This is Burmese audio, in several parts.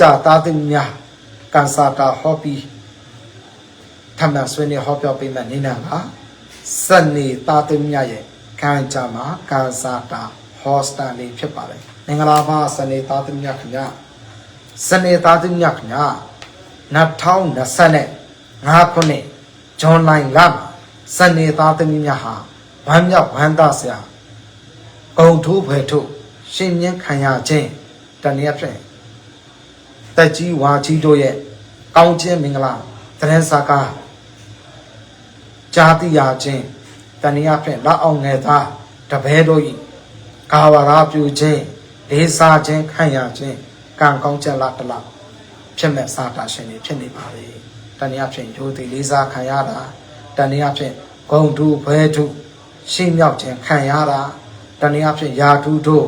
ကြာသားသမီးများကန်စာတာဟောပြီးထပ်မံဆွေးနွေးဟောပြောပေးမဲ့နေနာကစနေသားသမီးများရဲ့ခံကြမှာကန်စာတာဟောစတန်လေးဖြစ်ပါတယ်မင်္ဂလာပါစနေသားသမီးများခင်ဗျာစနေသားသမီးများခင်ဗျာ2025နဲ့5ခုနှစ်ဇွန်လလမှာစနေသားသမီးများဟာဝမ်းမြောက်ဝမ်းသာစရာဂုံထိုးဖွယ်ထုတ်ရှင်မြင့်ခံရခြင်းတနည်းအားဖြင့် တက်ကြီးဝါကြီးတို့ရဲ့ကောင်းခြင်းမင်္ဂလာသတင်းစာကားကြားသိရခြင်းတဏှာဖြင့်လက်အောင်ငယ်သားတပည့်တို့၏ကာဝရာပြုခြင်းလေးစားခြင်းခံရခြင်းကံကောင်းချက်လားတလားဖြစ်မဲ့စာတာရှင်တွေဖြစ်နေပါလေတဏှာဖြင့်ရိုသေလေးစားခံရတာတဏှာဖြင့်ဂုံတုဘဲတုရှင်းမြောက်ခြင်းခံရတာတဏှာဖြင့်ယာထုတို့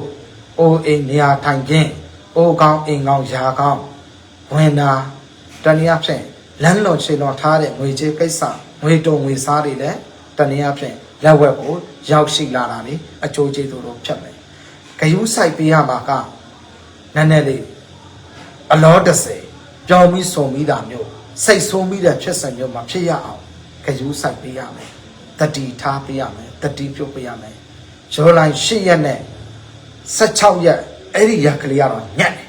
အိုးအိမ်နေရာထိုင်ခြင်းအိုးကောင်းအိမ်ကောင်းယာကောင်း ဝင်တာတနည်းအားဖြင့်လမ်းလွန်ခြေလွန်ထားတဲ့ငွေကြေးကိစ္စငွေတုံငွေစားတွေလည်းတနည်းအားဖြင့်လက်ဝက်ကိုရောက်ရှိလာတာလေအကျိုးကျေးဇူးတို့ဖြတ်မယ်ဂယုစိုက်ပေးရမှာကနည်းနည်းလေးအလော30ပြောင်းပြီးစုံပြီးတာမျိုးစိတ်ဆိုးပြီးတဲ့ဖြစ်စဉ်မျိုးမှာဖြစ်ရအောင်ဂယုစိုက်ပေးရမယ်တတိထားပေးရမယ်တတိပြုတ်ပေးရမယ်ရောလိုင်း8ရက်နဲ့16ရက်အဲ့ဒီရက်ကလေးကတော့ညက်တယ်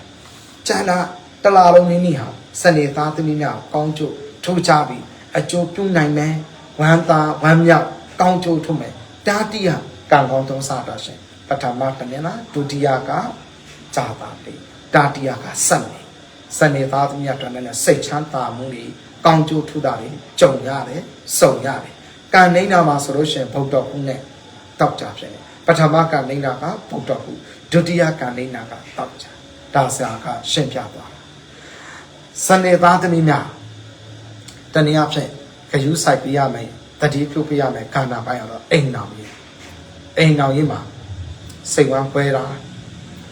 ကျန်တာ တလာလုံးနင်းနီဟာစနေသားသမီးများကိုကောင်းကျိုးထိုးချပြီးအကျိုးပြုနိုင်မယ်ဝမ်းသာဝမ်းမြောက်ကောင်းကျိုးထုတ်မယ်တာတိယကံကောင်းသုံးစားတာရှင်ပထမတနင်္လာဒုတိယကဇာတာတိတာတိယကစက်နေစနေသားသမီးများတော်နဲ့စိတ်ချမ်းသာမှုတွေကောင်းကျိုးထူတာတွေကြုံရတယ်စုံရတယ်ကံနေနာမှာဆိုလို့ရှရင်ဗုဒ္ဓဟူနဲ့တောက်ကြဖြစ်နေပထမကံနေနာကဗုဒ္ဓဟူဒုတိယကံနေနာကတောက်ကြဒါဆရာကရှင်းပြသွားတာ စနေသားသမီးများတနည်းအားဖြင့်ဂယုစိုက်ပေးရမယ်တတိပြုပေးရမယ်ခန္ဓာပိုင်းတော့အိမ်တော်ကြီးအိမ်တော်ကြီးမှာစိတ်ဝမ်းပွဲတာ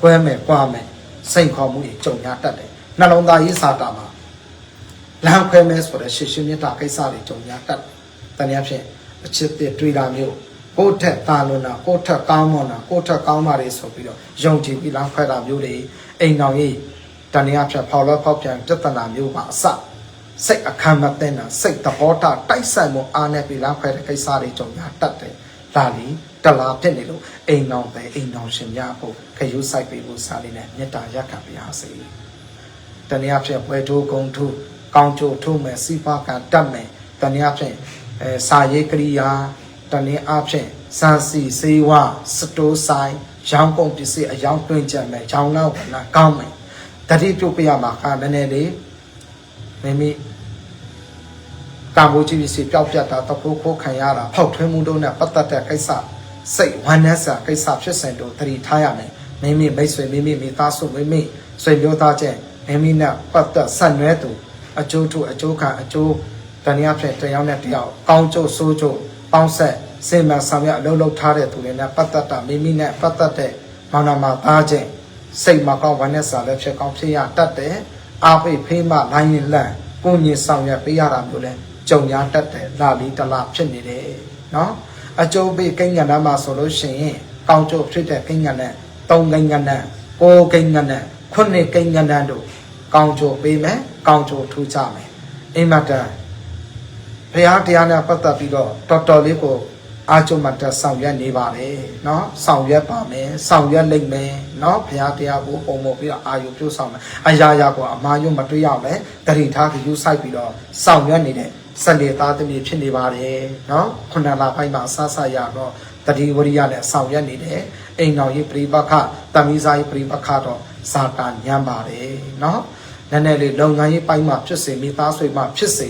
ပွဲမယ်ကွာမယ်စိတ်ခေါ်မှုကြီးကြုံရတတ်တယ်နှလုံးသားရေးစာတာမှာလမ်းခွဲမဲဆိုတဲ့ရှေ့ရှင်းမြတ်တာကိစ္စတွေကြုံရတတ်တယ်တနည်းအားဖြင့်အချစ်တွေတွေ့တာမျိုးကိုယ့်ထက်တာလွန်တာကိုယ့်ထက်ကောင်းမွန်တာကိုယ့်ထက်ကောင်းတာတွေဆိုပြီးတော့ယုံကြည်ပြီးလမ်းခွဲတာမျိုးတွေအိမ်တော်ကြီး တဏှာဖြတ်ဖောက်လို့ဖောက်ပြန်ပြဿနာမျိုးပါအစစိတ်အခမ်းမသိတာစိတ်သဘောထားတိုက်ဆိုင်မှုအားနဲ့ပြီးလမ်းခွဲတဲ့ကိစ္စတွေကြုံရတတ်တယ်ဒါလီတလားဖြစ်နေလို့အိမ်တော်ပဲအိမ်တော်ရှင်များဖို့ခရုစိုက်ပေးဖို့စားလေးနဲ့မေတ္တာရက်ခံပါရစေတနည်းအားဖြင့်ပွဲထိုးဂုံထိုးကောင်းကျိုးထိုးမယ်စီပါကတတ်မယ်တနည်းအားဖြင့်အဲစာရေးကရိယာတနည်းအားဖြင့်စံစီစေဝစတိုးဆိုင်ရောင်းကုန်ပစ္စည်းအယောင်တွင်ကြမယ်ရောင်းလောက်နာကောင်းမယ် တတိပြုတ်ပြရမှာကနည်းနည်းလေးမိမိကာမိုကြီးပစ္စည်းပျောက်ပြတ်တာတခိုးခိုးခံရတာဖောက်ထွင်းမှုတို့နဲ့ပတ်သက်တဲ့ကိစ္စစိတ်ဝမ်းနည်းစာကိစ္စဖြစ်စဉ်တို့သတိထားရမယ်မိမိမိတ်ဆွေမိမိမိသားစုမိမိဆွေမျိုးသားချင်းမိမိနဲ့ပတ်သက်ဆက်နွဲသူအကျိုးထုအကျိုးခံအကျိုးတဏှာဖြင့်တစ်ယောက်နဲ့တစ်ယောက်ကောင်းကျိုးဆိုးကျိုးပေါင်းဆက်စေမံဆောင်ရွက်အလုပ်လုပ်ထားတဲ့သူတွေနဲ့ပတ်သက်တာမိမိနဲ့ပတ်သက်တဲ့မောင်နှမသားချင်း စိတ်မကောင်းဝမ်းနဲ့စာလည်းဖြစ်ကောင်းဖြစ်ရတတ်တယ်အာဖိတ်ဖေးမလိုင်းရင်လန့်ကိုညင်ဆောင်ရွက်ပေးရတာမျိုးလဲကြုံရတတ်တယ်လာလီတလာဖြစ်နေတယ်နော်အကျိုးပေးကိန်းကဏ္ဍမှာဆိုလို့ရှိရင်ကောင်းကျိုးဖြစ်တဲ့ကိန်းကဏ္ဍသုံးကိန်းကဏ္ဍကိုးကိန်းကဏ္ဍခုနှစ်ကိန်းကဏ္ဍတို့ကောင်းကျိုးပေးမယ်ကောင်းကျိုးထူးကြမယ်အိမ်မတန်ဘုရားတရားနဲ့ပတ်သက်ပြီးတော့တော်တော်လေးကို အာကျုံမတ်တက်ဆောင်ရွက်နေပါလေเนาะဆောင်ရွက်ပါမယ်ဆောင်ရွက်လိမ့်မယ်เนาะဘုရားတရားကိုပုံပေါ်ပြီးတော့အာယုပြုဆောင်မယ်အရာရာကိုအမှားယွမတွေ့ရမယ်တတိထားကယူဆိုင်ပြီးတော့ဆောင်ရွက်နေတဲ့စလေသားသမီးဖြစ်နေပါတယ်เนาะခုနလပိုင်းမှာအဆဆရတော့တတိဝရိယနဲ့ဆောင်ရွက်နေတဲ့အိမ်တော်ကြီးပြိပခတမိစာကြီးပြိပခတော့စာတာညံပါတယ်เนาะ နည်းနည်းလေးလုပ်ငန်းရေးပိုင်းမှာဖြစ်စေမိသားစုမှာဖြစ်စေ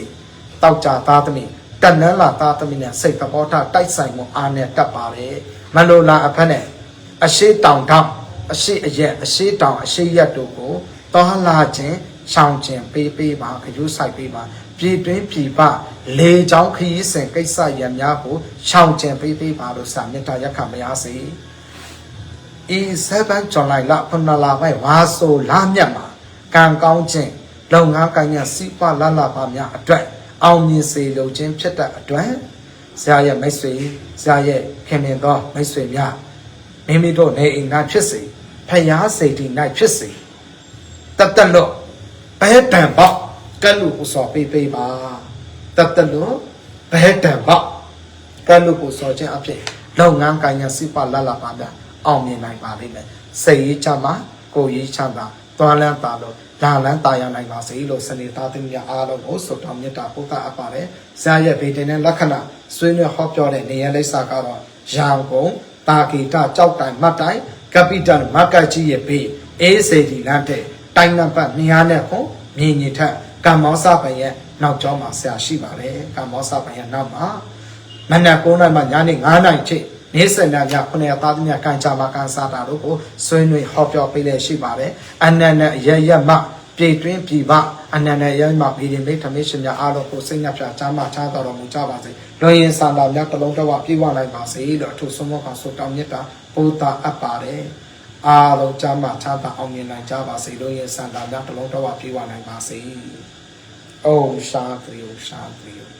တောက်ကြသားသမီး တန်နန်းလာသားသမီးနဲ့စိတ်သဘောထားတိုက်ဆိုင်မှုအားနဲ့တက်ပါလေမလိုလားအဖက်နဲ့အရှိတောင်တောင်အရှိအရက်အရှိတောင်အရှိရက်တို့ကိုတောလာခြင်းရှောင်ခြင်းပေးပေးပါခရုစိုက်ပေးပါပြည်တွင်းပြည်ပလေချောင်းခရီးစဉ်ကိစ္စရများကိုရှောင်ခြင်းပေးပေးပါလို့စာမေတ္တာရက်ခံမရစေဤ7ဇွန်လလခုနလပိုင်းဝါဆိုလာမြတ်မှာကံကောင်းခြင်းလုပ်ငန်းကိုင်ရစီးပွားလလပါများအတွက် အောင်မြင်စေလိုခြင်းဖြစ်တဲ့အတွက်ဆရာရဲ့မိတ်ဆွေဆရာရဲ့ခင်မင်သောမိတ်ဆွေများမိမိတို့နေအိမ်၌ဖြစ်စေဖျားစိတ်ဒီ၌ဖြစ်စေတတ်တတ်လို့ဘဲတံပေါ့ကဲလို့ကိုစော်ပေးပေးပါတတ်တလို့ဘဲတံပေါ့ကဲလို့ကိုစော်ခြင်းအဖြစ်လုပ်ငန်းကိုင်ညာစိပလလပါဗျအောင်မြင်နိုင်ပါလိမ့်မယ်စိတ်ရေးချမ်းသာကိုယ်ရေးချမ်းသာသွားလန်းပါလို့ ဒါလန်းတာယာနိုင်ပါစေလို့စနေသားသမီးများအားလုံးကိုဆုတောင်းမြတ်တာပို့သအပ်ပါတယ်။ဇာရဲ့ဗေဒင်နဲ့လက္ခဏာဆွေးနွေးဟောပြောတဲ့နေရာလိပ်စာကတော့ရောင်ကုံတာဂီတကြောက်တိုင်မတ်တိုင်ကပိတန်မကတ်ကြီးရဲ့ဘေးအေးစေဒီလန်းတဲ့တိုင်နံပါတ်200နဲ့ခွန်မြင်ညင်ထက်ကမ္မောစပံရဲ့နောက်ကျောင်းမှာဆရာရှိပါတယ်။ကမ္မောစပံရဲ့နောက်မှာမနက်9:00မှညနေ9:00ချိန် ရီထိနေ့စဉ်ည9ရက်သားသမီးကန်ချာမကန်စားတာတို့ကိုဆွေးနွေးဟောပြောပေးလက်ရှိပါတယ်အနန္တရရမပြည်တွင်းပြည်ပအနန္တရမပြည်ရင်မိထမေရှင်များအားလုံးကိုစိတ်နှပြချမ်းမချမ်းတော်မူကြပါစေလွန်ရင်ဆန္ဒများတစ်လုံးတစ်ဝပြည့်ဝနိုင်ပါစေလို့အထူးဆုံးမကဆုတောင်းမြတ်တာပို့တာအပ်ပါတယ်အားလုံးချမ်းမချမ်းသာအောင်မြင်နိုင်ကြပါစေလွန်ရင်ဆန္ဒများတစ်လုံးတစ်ဝပြည့်ဝနိုင်ပါစေအိုရှာသီယိုရှာသီယို